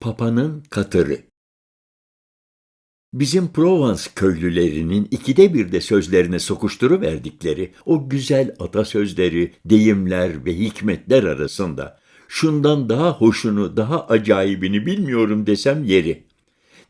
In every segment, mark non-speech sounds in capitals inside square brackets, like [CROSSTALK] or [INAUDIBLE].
Papa'nın katırı. Bizim Provence köylülerinin ikide bir de sözlerine sokuşturuverdikleri o güzel atasözleri, deyimler ve hikmetler arasında şundan daha hoşunu, daha acayibini bilmiyorum desem yeri.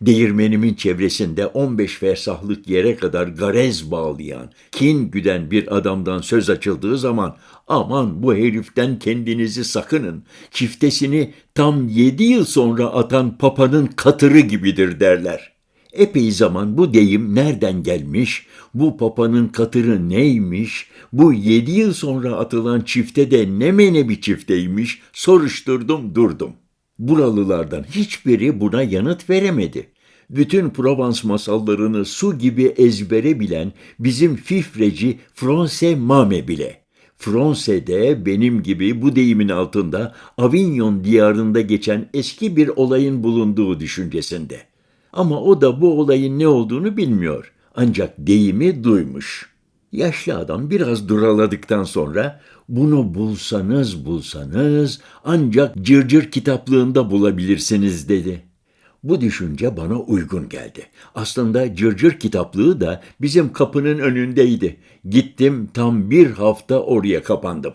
Değirmenimin çevresinde 15 fersahlık yere kadar garez bağlayan, kin güden bir adamdan söz açıldığı zaman aman bu heriften kendinizi sakının, çiftesini tam yedi yıl sonra atan papanın katırı gibidir derler. Epey zaman bu deyim nereden gelmiş, bu papanın katırı neymiş, bu yedi yıl sonra atılan çifte de ne mene bir çifteymiş soruşturdum durdum. Buralılardan hiçbiri buna yanıt veremedi. Bütün Provence masallarını su gibi ezbere bilen bizim fifreci Franse Mame bile. Franse'de benim gibi bu deyimin altında Avignon diyarında geçen eski bir olayın bulunduğu düşüncesinde. Ama o da bu olayın ne olduğunu bilmiyor. Ancak deyimi duymuş. Yaşlı adam biraz duraladıktan sonra bunu bulsanız bulsanız ancak cırcır kitaplığında bulabilirsiniz dedi. Bu düşünce bana uygun geldi. Aslında cırcır kitaplığı da bizim kapının önündeydi. Gittim tam bir hafta oraya kapandım.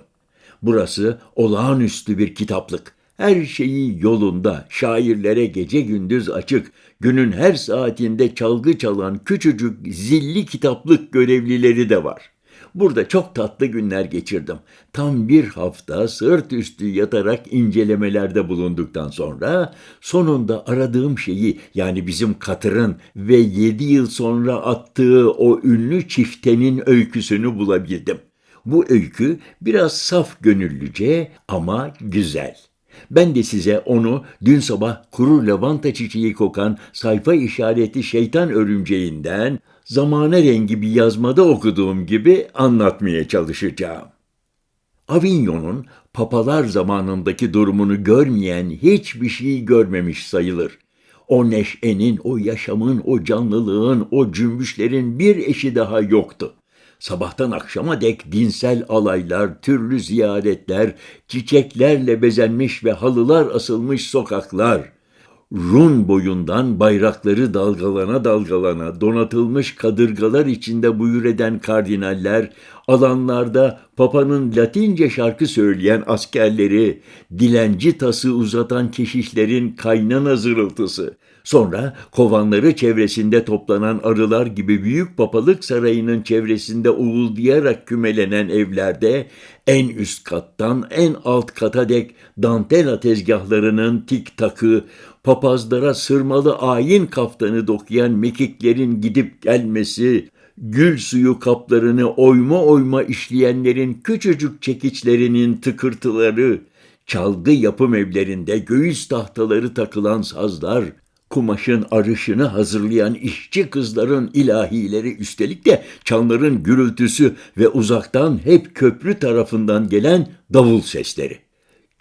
Burası olağanüstü bir kitaplık. Her şeyi yolunda, şairlere gece gündüz açık, günün her saatinde çalgı çalan küçücük zilli kitaplık görevlileri de var. Burada çok tatlı günler geçirdim. Tam bir hafta sırt üstü yatarak incelemelerde bulunduktan sonra sonunda aradığım şeyi yani bizim katırın ve yedi yıl sonra attığı o ünlü çiftenin öyküsünü bulabildim. Bu öykü biraz saf gönüllüce ama güzel. Ben de size onu dün sabah kuru lavanta çiçeği kokan sayfa işareti şeytan örümceğinden zamane rengi bir yazmada okuduğum gibi anlatmaya çalışacağım. Avignon'un papalar zamanındaki durumunu görmeyen hiçbir şey görmemiş sayılır. O neşenin, o yaşamın, o canlılığın, o cümbüşlerin bir eşi daha yoktu. Sabahtan akşama dek dinsel alaylar, türlü ziyaretler, çiçeklerle bezenmiş ve halılar asılmış sokaklar, Run boyundan bayrakları dalgalana dalgalana donatılmış kadırgalar içinde buyur eden kardinaller, alanlarda papanın latince şarkı söyleyen askerleri, dilenci tası uzatan keşişlerin kaynana zırıltısı, sonra kovanları çevresinde toplanan arılar gibi büyük papalık sarayının çevresinde uğuldayarak kümelenen evlerde en üst kattan en alt kata dek dantela tezgahlarının tik takı, papazlara sırmalı ayin kaftanı dokuyan mekiklerin gidip gelmesi, gül suyu kaplarını oyma oyma işleyenlerin küçücük çekiçlerinin tıkırtıları, çalgı yapım evlerinde göğüs tahtaları takılan sazlar, kumaşın arışını hazırlayan işçi kızların ilahileri üstelik de çanların gürültüsü ve uzaktan hep köprü tarafından gelen davul sesleri.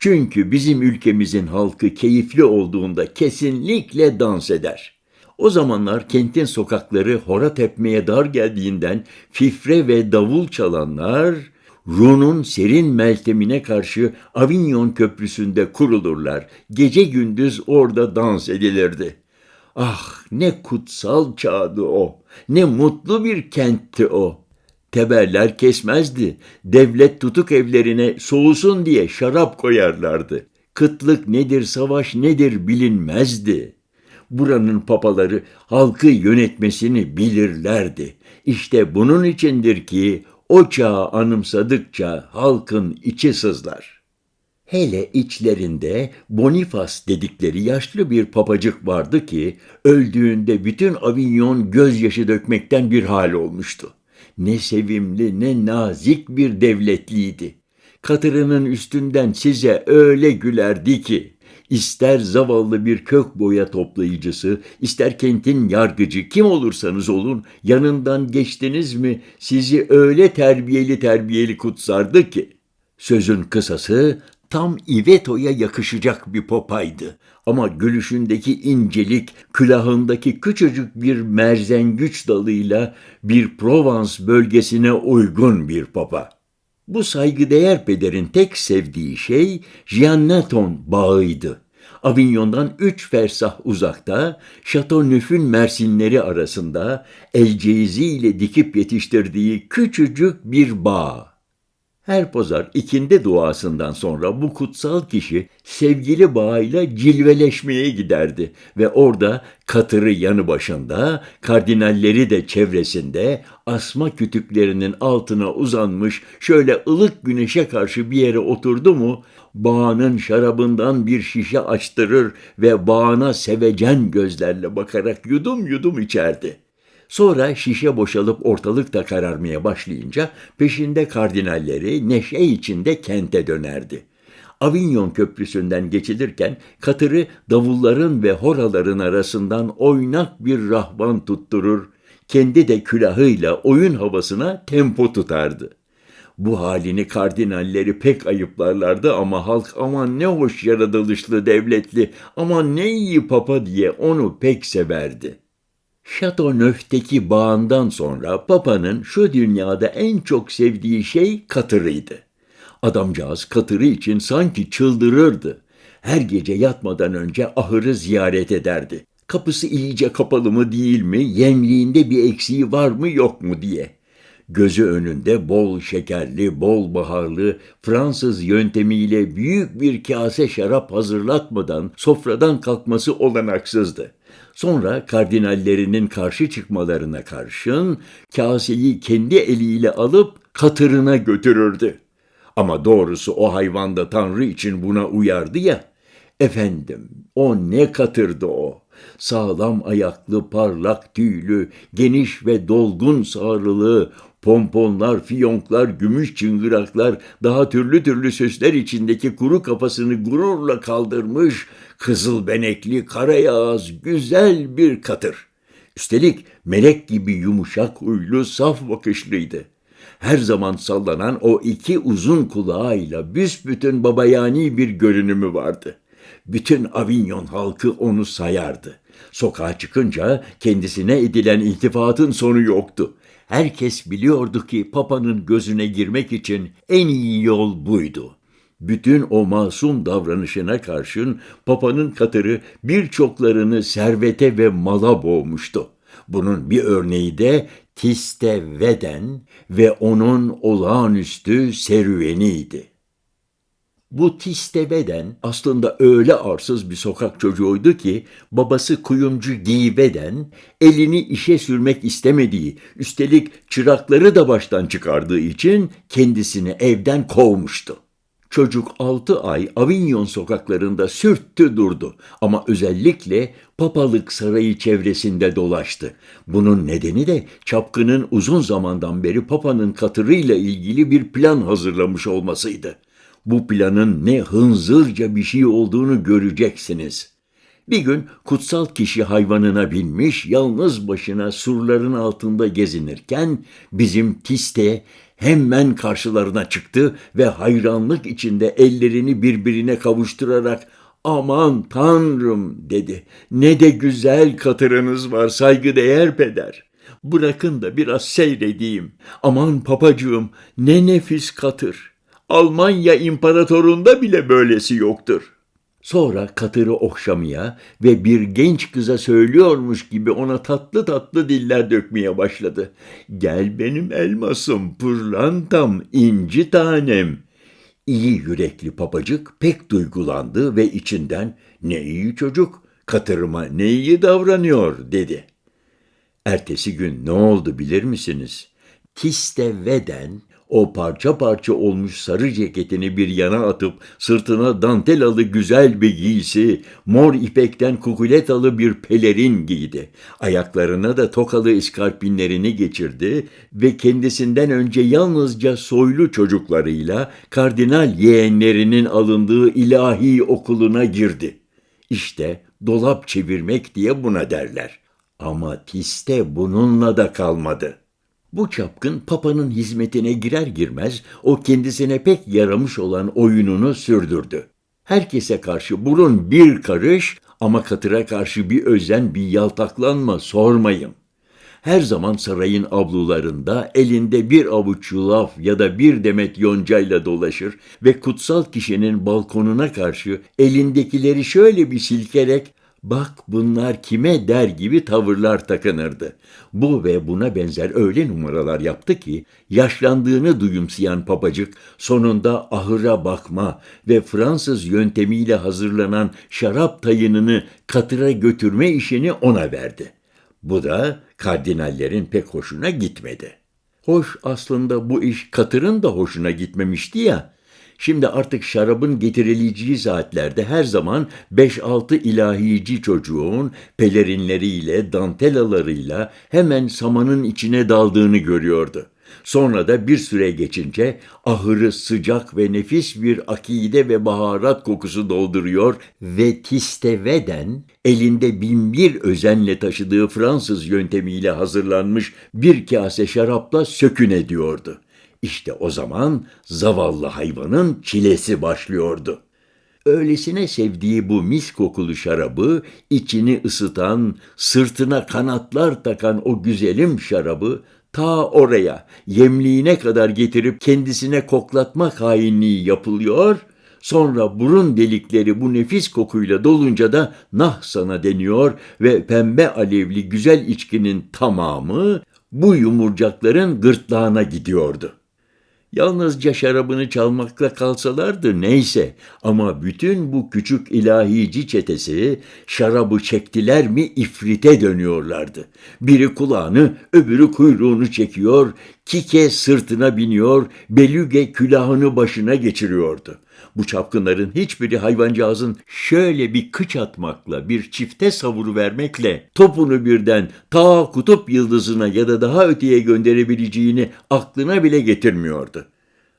Çünkü bizim ülkemizin halkı keyifli olduğunda kesinlikle dans eder. O zamanlar kentin sokakları hora tepmeye dar geldiğinden fifre ve davul çalanlar Run'un serin meltemine karşı Avignon Köprüsü'nde kurulurlar. Gece gündüz orada dans edilirdi. Ah ne kutsal çağdı o. Ne mutlu bir kentti o. Teberler kesmezdi. Devlet tutuk evlerine soğusun diye şarap koyarlardı. Kıtlık nedir, savaş nedir bilinmezdi. Buranın papaları halkı yönetmesini bilirlerdi. İşte bunun içindir ki o çağı anımsadıkça halkın içi sızlar. Hele içlerinde Bonifas dedikleri yaşlı bir papacık vardı ki öldüğünde bütün Avignon gözyaşı dökmekten bir hal olmuştu. Ne sevimli ne nazik bir devletliydi. Katırının üstünden size öyle gülerdi ki ister zavallı bir kök boya toplayıcısı, ister kentin yargıcı kim olursanız olun yanından geçtiniz mi sizi öyle terbiyeli terbiyeli kutsardı ki. Sözün kısası tam İveto'ya yakışacak bir popaydı. Ama gülüşündeki incelik, külahındaki küçücük bir merzengüç dalıyla bir Provence bölgesine uygun bir papa. Bu saygıdeğer pederin tek sevdiği şey Gianneton bağıydı. Avignon'dan üç fersah uzakta, Chateauneuf'ün Mersinleri arasında el ceizi ile dikip yetiştirdiği küçücük bir bağ. Her pazar ikindi duasından sonra bu kutsal kişi sevgili bağıyla cilveleşmeye giderdi ve orada katırı yanı başında, kardinalleri de çevresinde asma kütüklerinin altına uzanmış şöyle ılık güneşe karşı bir yere oturdu mu, bağının şarabından bir şişe açtırır ve bağına sevecen gözlerle bakarak yudum yudum içerdi.'' Sonra şişe boşalıp ortalık da kararmaya başlayınca peşinde kardinalleri neşe içinde kente dönerdi. Avignon köprüsünden geçilirken katırı davulların ve horaların arasından oynak bir rahvan tutturur, kendi de külahıyla oyun havasına tempo tutardı. Bu halini kardinalleri pek ayıplarlardı ama halk aman ne hoş yaratılışlı devletli, aman ne iyi papa diye onu pek severdi.'' Chateauneuf'teki bağından sonra Papa'nın şu dünyada en çok sevdiği şey katırıydı. Adamcağız katırı için sanki çıldırırdı. Her gece yatmadan önce ahırı ziyaret ederdi. Kapısı iyice kapalı mı değil mi, yemliğinde bir eksiği var mı yok mu diye. Gözü önünde bol şekerli, bol baharlı, Fransız yöntemiyle büyük bir kase şarap hazırlatmadan sofradan kalkması olanaksızdı. Sonra kardinallerinin karşı çıkmalarına karşın kaseyi kendi eliyle alıp katırına götürürdü. Ama doğrusu o hayvan da Tanrı için buna uyardı ya. Efendim, o ne katırdı o. Sağlam ayaklı, parlak tüylü, geniş ve dolgun sarılı, pomponlar, fiyonklar, gümüş çıngıraklar, daha türlü türlü süsler içindeki kuru kafasını gururla kaldırmış, kızıl benekli, karayağız, güzel bir katır. Üstelik melek gibi yumuşak huylu, saf bakışlıydı. Her zaman sallanan o iki uzun kulağıyla büsbütün babayani bir görünümü vardı. Bütün Avignon halkı onu sayardı. Sokağa çıkınca kendisine edilen iltifatın sonu yoktu. Herkes biliyordu ki Papa'nın gözüne girmek için en iyi yol buydu. Bütün o masum davranışına karşın Papa'nın katırı birçoklarını servete ve mala boğmuştu. Bunun bir örneği de Tiste Veden ve onun olağanüstü serüveniydi. Bu Tisteveden aslında öyle arsız bir sokak çocuğuydu ki babası kuyumcu Giyveden elini işe sürmek istemediği, üstelik çırakları da baştan çıkardığı için kendisini evden kovmuştu. Çocuk altı ay Avignon sokaklarında sürttü durdu ama özellikle papalık sarayı çevresinde dolaştı. Bunun nedeni de çapkının uzun zamandan beri papanın katırıyla ilgili bir plan hazırlamış olmasıydı. Bu planın ne hınzırca bir şey olduğunu göreceksiniz. Bir gün kutsal kişi hayvanına binmiş, yalnız başına surların altında gezinirken bizim Tiste hemen karşılarına çıktı ve hayranlık içinde ellerini birbirine kavuşturarak aman tanrım dedi. Ne de güzel katırınız var saygıdeğer peder. Bırakın da biraz seyredeyim. Aman papacığım ne nefis katır.'' Almanya imparatorunda bile böylesi yoktur. Sonra katırı okşamaya ve bir genç kıza söylüyormuş gibi ona tatlı tatlı diller dökmeye başladı. Gel benim elmasım, pırlantam, inci tanem. İyi yürekli papacık pek duygulandı ve içinden ne iyi çocuk, katırıma ne iyi davranıyor dedi. Ertesi gün ne oldu bilir misiniz? Kiste Veden o parça parça olmuş sarı ceketini bir yana atıp sırtına dantelalı güzel bir giysi, mor ipekten kukuletalı bir pelerin giydi. Ayaklarına da tokalı iskarpinlerini geçirdi ve kendisinden önce yalnızca soylu çocuklarıyla kardinal yeğenlerinin alındığı ilahi okuluna girdi. İşte dolap çevirmek diye buna derler. Ama Tiste bununla da kalmadı.'' Bu çapkın papanın hizmetine girer girmez o kendisine pek yaramış olan oyununu sürdürdü. Herkese karşı burun bir karış ama katıra karşı bir özen bir yaltaklanma sormayın. her zaman sarayın avlularında elinde bir avuç yulaf ya da bir demet yoncayla dolaşır ve kutsal kişinin balkonuna karşı elindekileri şöyle bir silkerek bak bunlar kime der gibi tavırlar takınırdı. Bu ve buna benzer öyle numaralar yaptı ki yaşlandığını duyumsayan papacık sonunda ahıra bakma ve Fransız yöntemiyle hazırlanan şarap tayınını katıra götürme işini ona verdi. Bu da kardinallerin pek hoşuna gitmedi. Hoş aslında bu iş Katır'ın da hoşuna gitmemişti ya. Şimdi artık şarabın getirileceği saatlerde her zaman 5-6 ilahici çocuğun pelerinleriyle, dantelalarıyla hemen samanın içine daldığını görüyordu. Sonra da bir süre geçince ahırı sıcak ve nefis bir akide ve baharat kokusu dolduruyor ve Tisteveden elinde binbir özenle taşıdığı Fransız yöntemiyle hazırlanmış bir kase şarapla sökün ediyordu. İşte o zaman zavallı hayvanın çilesi başlıyordu. Öylesine sevdiği bu mis kokulu şarabı, içini ısıtan, sırtına kanatlar takan o güzelim şarabı ta oraya, yemliğine kadar getirip kendisine koklatma hainliği yapılıyor, sonra burun delikleri bu nefis kokuyla dolunca da nah sana deniyor ve pembe alevli güzel içkinin tamamı bu yumurcakların gırtlağına gidiyordu.'' Yalnızca şarabını çalmakla kalsalardı neyse ama bütün bu küçük ilahici çetesi şarabı çektiler mi ifrite dönüyorlardı. Biri kulağını öbürü kuyruğunu çekiyor, kike sırtına biniyor, belüge külahını başına geçiriyordu. Bu çapkınların hiçbiri hayvancağızın şöyle bir kıç atmakla, bir çifte savuru vermekle topunu birden ta kutup yıldızına ya da daha öteye gönderebileceğini aklına bile getirmiyordu.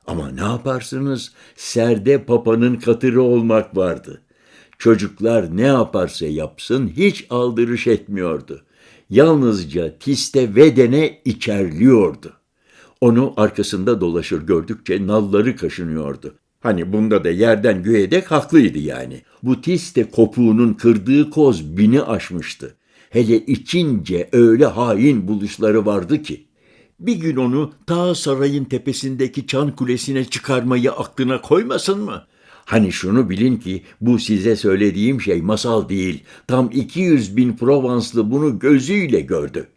Ama ne yaparsınız? Serde papanın katırı olmak vardı. Çocuklar ne yaparsa yapsın hiç aldırış etmiyordu. Yalnızca tiste vedene içerliyordu. Onu arkasında dolaşır gördükçe nalları kaşınıyordu. Hani bunda da yerden göğe dek haklıydı yani. Bu tiste kopuğunun kırdığı koz bini aşmıştı. Hele içince öyle hain buluşları vardı ki. Bir gün onu ta sarayın tepesindeki çan kulesine çıkarmayı aklına koymasın mı? Hani şunu bilin ki bu size söylediğim şey masal değil. Tam 200 bin Provanslı bunu gözüyle gördü.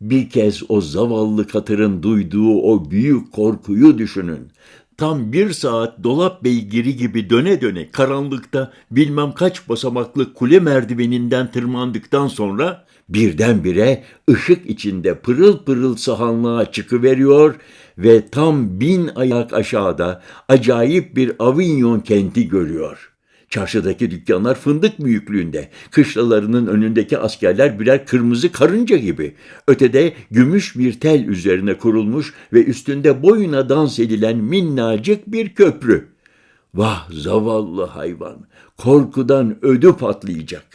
Bir kez o zavallı katırın duyduğu o büyük korkuyu düşünün. Tam bir saat dolap beygiri gibi döne döne karanlıkta bilmem kaç basamaklı kule merdiveninden tırmandıktan sonra birdenbire ışık içinde pırıl pırıl sahanlığa çıkıveriyor ve tam bin ayak aşağıda acayip bir Avignon kenti görüyor.'' Çarşıdaki dükkanlar fındık büyüklüğünde. Kışlalarının önündeki askerler birer kırmızı karınca gibi. Ötede gümüş bir tel üzerine kurulmuş ve üstünde boyuna dans edilen minnacık bir köprü. Vah zavallı hayvan, korkudan ödü patlayacak.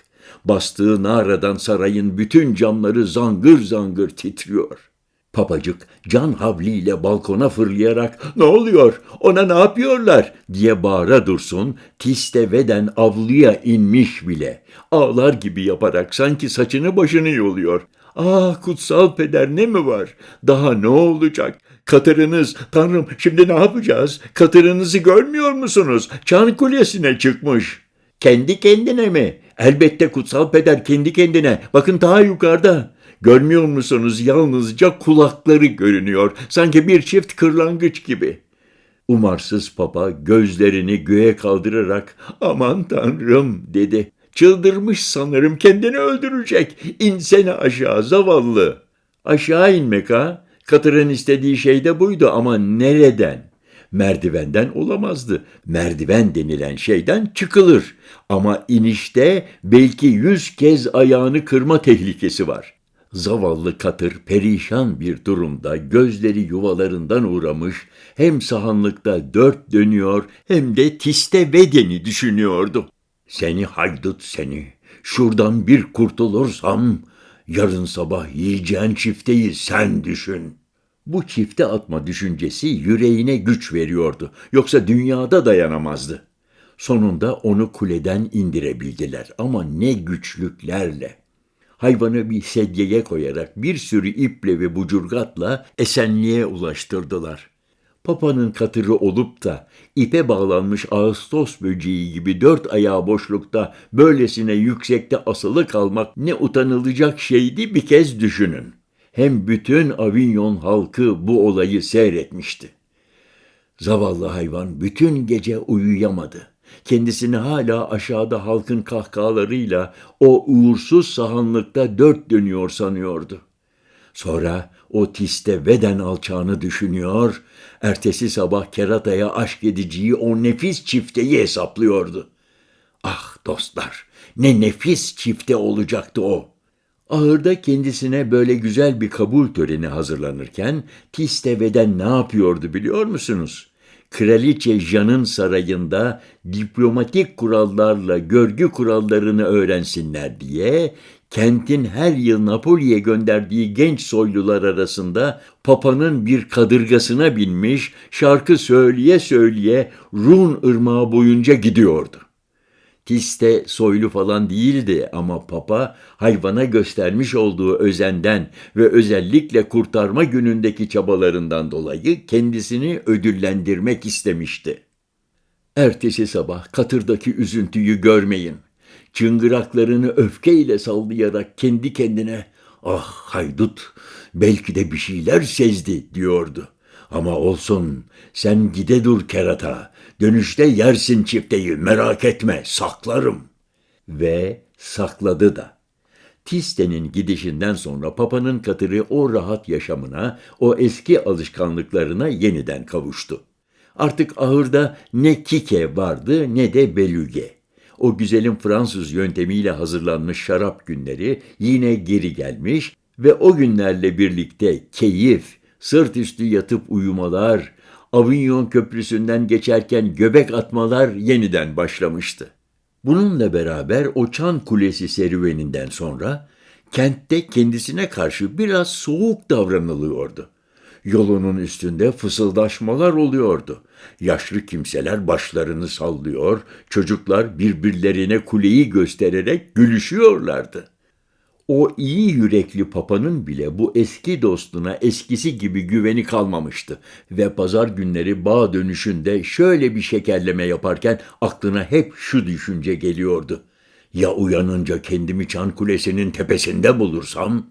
Bastığı naradan sarayın bütün camları zangır zangır titriyor. Papacık can havliyle balkona fırlayarak ne oluyor ona ne yapıyorlar diye bağıra dursun tisteveden avluya inmiş bile. Ağlar gibi yaparak sanki saçını başını yoluyor. Ah kutsal peder ne mi var? Daha ne olacak? Katırınız, tanrım şimdi ne yapacağız? Katırınızı görmüyor musunuz? Çan kulesine çıkmış. Kendi kendine mi? Elbette kutsal peder kendi kendine. Bakın daha yukarıda. Görmüyor musunuz yalnızca kulakları görünüyor. Sanki bir çift kırlangıç gibi. Umarsız papa gözlerini göğe kaldırarak aman tanrım dedi. Çıldırmış sanırım kendini öldürecek. İnsene aşağı zavallı. Aşağı inmek ha? Katır'ın istediği şey de buydu ama nereden? Merdivenden olamazdı. Merdiven denilen şeyden çıkılır. Ama inişte belki yüz kez ayağını kırma tehlikesi var. Zavallı katır perişan bir durumda gözleri yuvalarından uğramış, hem sahanlıkta dört dönüyor hem de tiste bedeni düşünüyordu. Seni haydut seni, şuradan bir kurtulursam yarın sabah yiyeceğin çifteyi sen düşün. Bu çifte atma düşüncesi yüreğine güç veriyordu. Yoksa dünyada dayanamazdı. Sonunda onu kuleden indirebildiler ama ne güçlüklerle. Hayvanı bir sedyeye koyarak bir sürü iple ve bucurgatla esenliğe ulaştırdılar. Papanın katırı olup da ipe bağlanmış Ağustos böceği gibi dört ayağı boşlukta böylesine yüksekte asılı kalmak ne utanılacak şeydi bir kez düşünün. Hem bütün Avignon halkı bu olayı seyretmişti. Zavallı hayvan bütün gece uyuyamadı. Kendisini hala aşağıda halkın kahkahalarıyla o uğursuz sahanlıkta dört dönüyor sanıyordu. Sonra o tiste veden alçağını düşünüyor, ertesi sabah kerataya aşk ediciyi o nefis çifteyi hesaplıyordu. Ah dostlar, ne nefis çifte olacaktı o. Ahırda kendisine böyle güzel bir kabul töreni hazırlanırken Tisteve'den ne yapıyordu biliyor musunuz? Kraliçe Jean'ın sarayında diplomatik kurallarla görgü kurallarını öğrensinler diye kentin her yıl Napoli'ye gönderdiği genç soylular arasında Papa'nın bir kadırgasına binmiş şarkı söyleye söyleye Run ırmağı boyunca gidiyordu. Tiste soylu falan değildi ama papa hayvana göstermiş olduğu özenden ve özellikle kurtarma günündeki çabalarından dolayı kendisini ödüllendirmek istemişti. Ertesi sabah katırdaki üzüntüyü görmeyin. Çıngıraklarını öfkeyle sallayarak kendi kendine ah haydut belki de bir şeyler sezdi diyordu. Ama olsun sen gide dur kerata dönüşte yersin çifteyi merak etme saklarım. Ve sakladı da. Tiste'nin gidişinden sonra papanın katırı o rahat yaşamına, o eski alışkanlıklarına yeniden kavuştu. Artık ahırda ne kike vardı ne de belüge. O güzelim Fransız yöntemiyle hazırlanmış şarap günleri yine geri gelmiş ve o günlerle birlikte keyif, sırt üstü yatıp uyumalar, Avignon Köprüsü'nden geçerken göbek atmalar yeniden başlamıştı. Bununla beraber o Çan Kulesi serüveninden sonra kentte kendisine karşı biraz soğuk davranılıyordu. Yolunun üstünde fısıldaşmalar oluyordu. Yaşlı kimseler başlarını sallıyor, çocuklar birbirlerine kuleyi göstererek gülüşüyorlardı. O iyi yürekli papanın bile bu eski dostuna eskisi gibi güveni kalmamıştı ve pazar günleri bağ dönüşünde şöyle bir şekerleme yaparken aklına hep şu düşünce geliyordu. Ya uyanınca kendimi Çan Kulesi'nin tepesinde bulursam?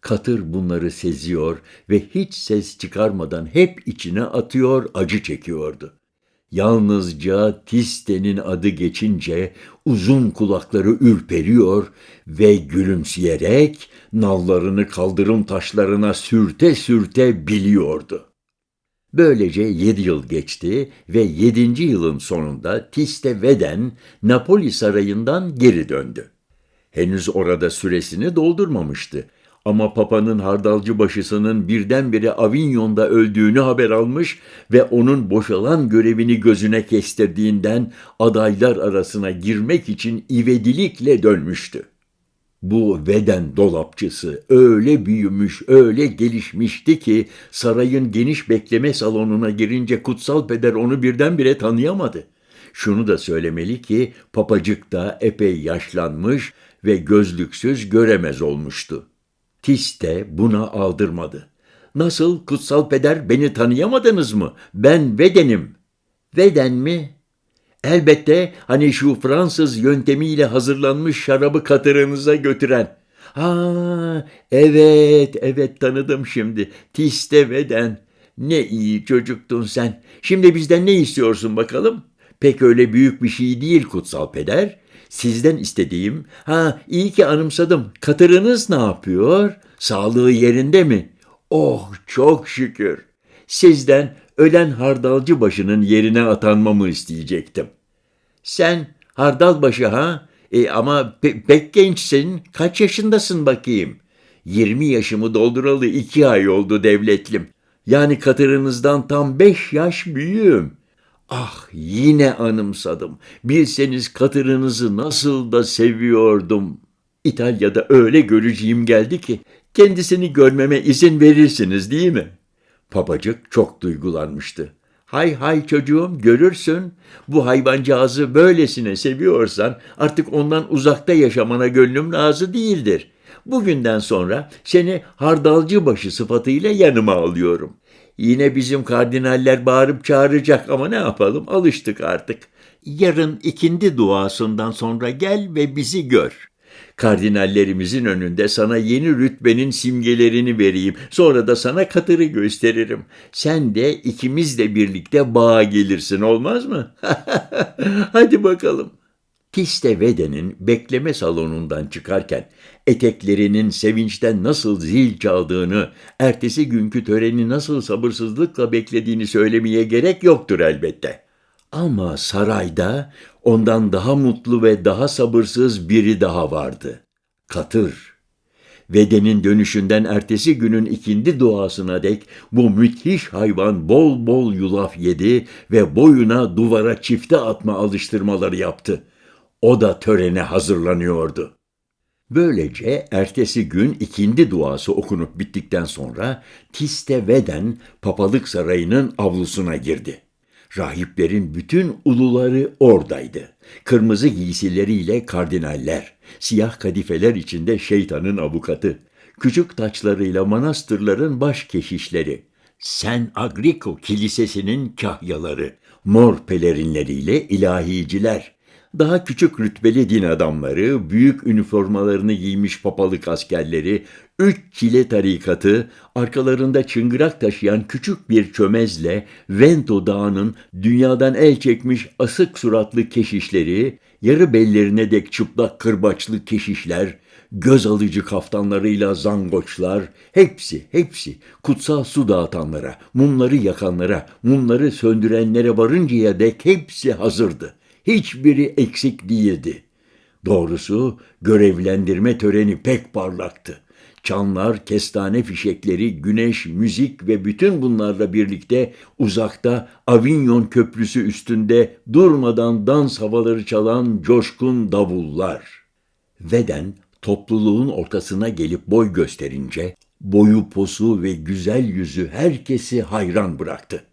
Katır bunları seziyor ve hiç ses çıkarmadan hep içine atıyor, acı çekiyordu. Yalnızca Tiste'nin adı geçince uzun kulakları ürperiyor ve gülümseyerek nallarını kaldırım taşlarına sürte sürte biliyordu. Böylece yedi yıl geçti ve yedinci yılın sonunda Tiste Veden Napoli sarayından geri döndü. Henüz orada süresini doldurmamıştı ama Papa'nın hardalcı başısının birdenbire Avignon'da öldüğünü haber almış ve onun boşalan görevini gözüne kestirdiğinden adaylar arasına girmek için ivedilikle dönmüştü. Bu Veden dolapçısı öyle büyümüş, öyle gelişmişti ki sarayın geniş bekleme salonuna girince kutsal peder onu birdenbire tanıyamadı. Şunu da söylemeli ki papacık da epey yaşlanmış ve gözlüksüz göremez olmuştu. Tis de buna aldırmadı. Nasıl kutsal peder beni tanıyamadınız mı? Ben Veden'im. Veden mi? Elbette hani şu Fransız yöntemiyle hazırlanmış şarabı katırınıza götüren. Ha evet evet tanıdım şimdi. Tiste Veden. Ne iyi çocuktun sen. Şimdi bizden ne istiyorsun bakalım? Pek öyle büyük bir şey değil kutsal peder. Sizden istediğim, ha iyi ki anımsadım. Katırınız ne yapıyor? Sağlığı yerinde mi? Oh çok şükür. Sizden ölen hardalcı başının yerine atanmamı isteyecektim. Sen hardalbaşı ha? E, ama pe- pek gençsin. Kaç yaşındasın bakayım? 20 yaşımı dolduralı iki ay oldu devletlim. Yani katırınızdan tam beş yaş büyüğüm. Ah yine anımsadım. Bilseniz katırınızı nasıl da seviyordum. İtalya'da öyle göreceğim geldi ki kendisini görmeme izin verirsiniz değil mi? Papacık çok duygulanmıştı. Hay hay çocuğum görürsün. Bu hayvancağızı böylesine seviyorsan artık ondan uzakta yaşamana gönlüm razı değildir. Bugünden sonra seni hardalcı başı sıfatıyla yanıma alıyorum. Yine bizim kardinaller bağırıp çağıracak ama ne yapalım alıştık artık. Yarın ikindi duasından sonra gel ve bizi gör. Kardinallerimizin önünde sana yeni rütbenin simgelerini vereyim. Sonra da sana katırı gösteririm. Sen de ikimizle birlikte bağa gelirsin olmaz mı? [LAUGHS] Hadi bakalım. Tiste Vede'nin bekleme salonundan çıkarken eteklerinin sevinçten nasıl zil çaldığını, ertesi günkü töreni nasıl sabırsızlıkla beklediğini söylemeye gerek yoktur elbette. Ama sarayda ondan daha mutlu ve daha sabırsız biri daha vardı. Katır. Vede'nin dönüşünden ertesi günün ikindi duasına dek bu müthiş hayvan bol bol yulaf yedi ve boyuna duvara çifte atma alıştırmaları yaptı. O da törene hazırlanıyordu. Böylece ertesi gün ikindi duası okunup bittikten sonra Tiste Veden papalık sarayının avlusuna girdi. Rahiplerin bütün uluları oradaydı. Kırmızı giysileriyle kardinaller, siyah kadifeler içinde şeytanın avukatı, küçük taçlarıyla manastırların baş keşişleri, Sen Agriko Kilisesi'nin kahyaları, mor pelerinleriyle ilahiciler, daha küçük rütbeli din adamları, büyük üniformalarını giymiş papalık askerleri, üç çile tarikatı, arkalarında çıngırak taşıyan küçük bir çömezle Vento Dağı'nın dünyadan el çekmiş asık suratlı keşişleri, yarı bellerine dek çıplak kırbaçlı keşişler, göz alıcı kaftanlarıyla zangoçlar, hepsi, hepsi kutsal su dağıtanlara, mumları yakanlara, mumları söndürenlere varıncaya dek hepsi hazırdı hiçbiri eksik değildi. Doğrusu görevlendirme töreni pek parlaktı. Çanlar, kestane fişekleri, güneş, müzik ve bütün bunlarla birlikte uzakta Avignon Köprüsü üstünde durmadan dans havaları çalan coşkun davullar. Veden topluluğun ortasına gelip boy gösterince boyu posu ve güzel yüzü herkesi hayran bıraktı.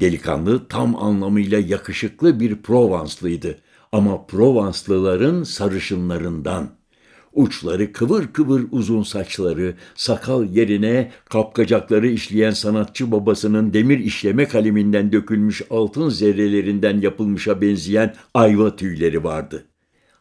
Delikanlı tam anlamıyla yakışıklı bir Provanslıydı ama Provanslıların sarışınlarından. Uçları kıvır kıvır uzun saçları, sakal yerine kapkacakları işleyen sanatçı babasının demir işleme kaleminden dökülmüş altın zerrelerinden yapılmışa benzeyen ayva tüyleri vardı.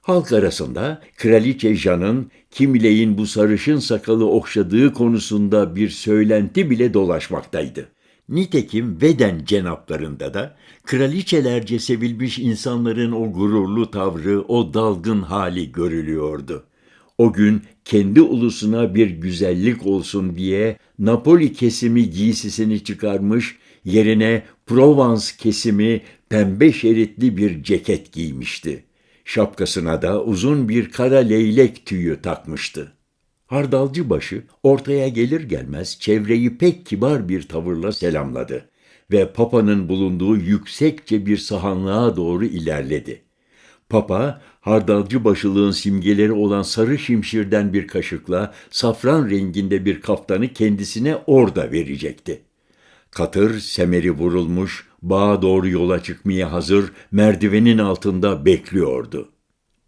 Halk arasında Kraliçe Jean'ın Kimileyin bu sarışın sakalı okşadığı konusunda bir söylenti bile dolaşmaktaydı. Nitekim Veden cenaplarında da kraliçelerce sevilmiş insanların o gururlu tavrı, o dalgın hali görülüyordu. O gün kendi ulusuna bir güzellik olsun diye Napoli kesimi giysisini çıkarmış, yerine Provence kesimi pembe şeritli bir ceket giymişti. Şapkasına da uzun bir kara leylek tüyü takmıştı. Hardalcı başı ortaya gelir gelmez çevreyi pek kibar bir tavırla selamladı ve Papa'nın bulunduğu yüksekçe bir sahanlığa doğru ilerledi. Papa, hardalcı başılığın simgeleri olan sarı şimşirden bir kaşıkla safran renginde bir kaftanı kendisine orada verecekti. Katır semeri vurulmuş, bağa doğru yola çıkmaya hazır merdivenin altında bekliyordu.''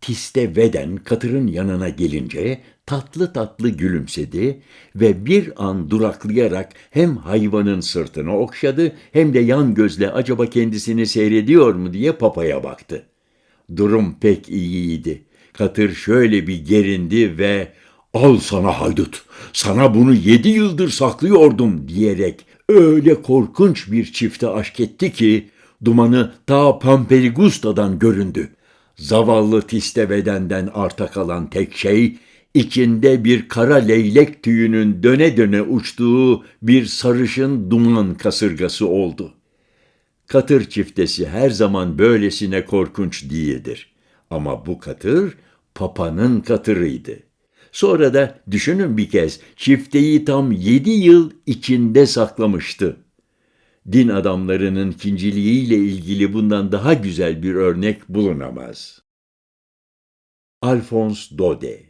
Tiste Veden katırın yanına gelince tatlı tatlı gülümsedi ve bir an duraklayarak hem hayvanın sırtını okşadı hem de yan gözle acaba kendisini seyrediyor mu diye papaya baktı. Durum pek iyiydi. Katır şöyle bir gerindi ve al sana haydut, sana bunu yedi yıldır saklıyordum diyerek öyle korkunç bir çifte aşk etti ki dumanı ta Pamperigusta'dan göründü. Zavallı Tisteveden'den arta kalan tek şey, içinde bir kara leylek tüyünün döne döne uçtuğu bir sarışın duman kasırgası oldu. Katır çiftesi her zaman böylesine korkunç değildir. Ama bu katır, papanın katırıydı. Sonra da düşünün bir kez, çifteyi tam yedi yıl içinde saklamıştı din adamlarının kinciliğiyle ilgili bundan daha güzel bir örnek bulunamaz. Alphonse Daudet